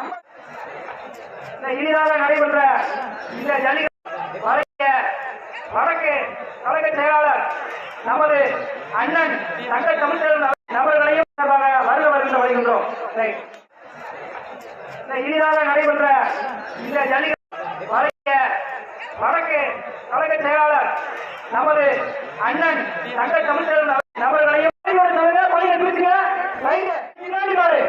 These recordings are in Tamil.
நம்ம இனிதாக நடைபெற்ற இந்த ஜல்லிக்கட்டு வடக்கு கழக செயலாளர் நமது அண்ணன் தங்க தமிழ்ச்செல்வன் நபர்களையும் சார்பாக வருக வருகின்ற வருகின்றோம். இனிதாக நடைபெற்ற இந்த ஜல்லிக்கட்டு வடக்கு கழக செயலாளர் நமது அண்ணன் தங்க தமிழ்ச்செல்வன் நபர்களையும் பணியை பிடிச்சுங்க பின்னாடி பாரு.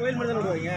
கோயில் மட்டும் தான் விடுவாங்க?